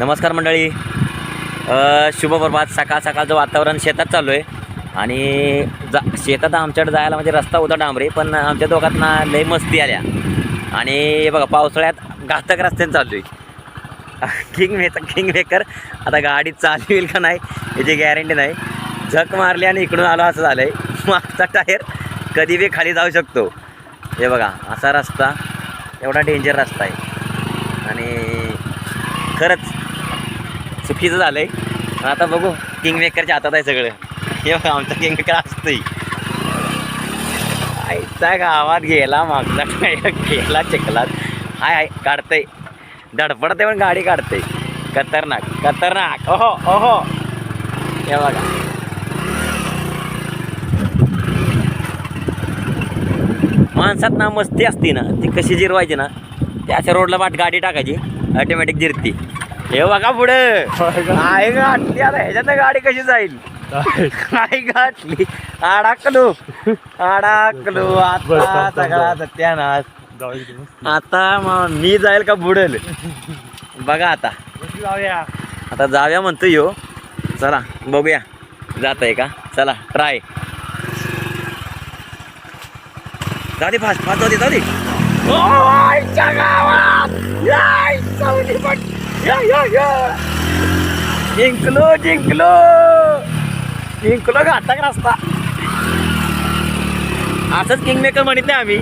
नमस्कार मंडळी. शुभप्रभात शुभ प्रभात. सकाळ सकाळचं वातावरण शेतात चालू आहे. आणि जा शेतात आमच्याकडे जायला म्हणजे रस्ता होता डांबरे पण आमच्या दोघांना लय मस्ती आल्या. आणि हे बघा पावसाळ्यात घातक रस्त्याने चालू आहे. किंग मेकर किंग मेकर आता गाडी चालू येईल का नाही याची गॅरंटी नाही. झक मारली आणि इकडून आलो असं झालं आहे मागचा टायर कधी बी खाली जाऊ शकतो. हे बघा असा रस्ता एवढा डेंजर रस्ता आहे. आणि खरंच चुकीचं झालं आहे आता बघू किंग मेकरच्या हातात आहे सगळं. हे बघा आमचा किंग मेकर असतोय. आईचा गावात गेला मागचा टायर गेला चिखलात. हाय हाय काढतंय. धडपडते पण गाडी काढते खतरनाक खतरनाक. ओहो ओहो. हे बघा. माणसात ना मस्ती असती ना ती कशी जिरवायची ना ते अशा रोडला वाट गाडी टाकायची ऑटोमॅटिक जिरती. हे बघा पुढे. काय गाठली आता ह्याच्यात गाडी कशी जाईल? काय गाठली अडकलो. अडकलो. आता सगळा सत्यानाश. आता मग मी जाईल का बुडेल? बघा आता. जाऊया. आता जाऊया म्हणतो यो. चला बघूया. जात आहे का? चला ट्राय जाऊ दे फास्ट फास्ट जाऊ दे जाऊ दे ओ, आईच्या गावात! या, सावली पण. या, या, या. जिंकलो जिंकलो. जिंकलो घातक रस्ता. असंच किंग मेकर म्हणित आम्ही.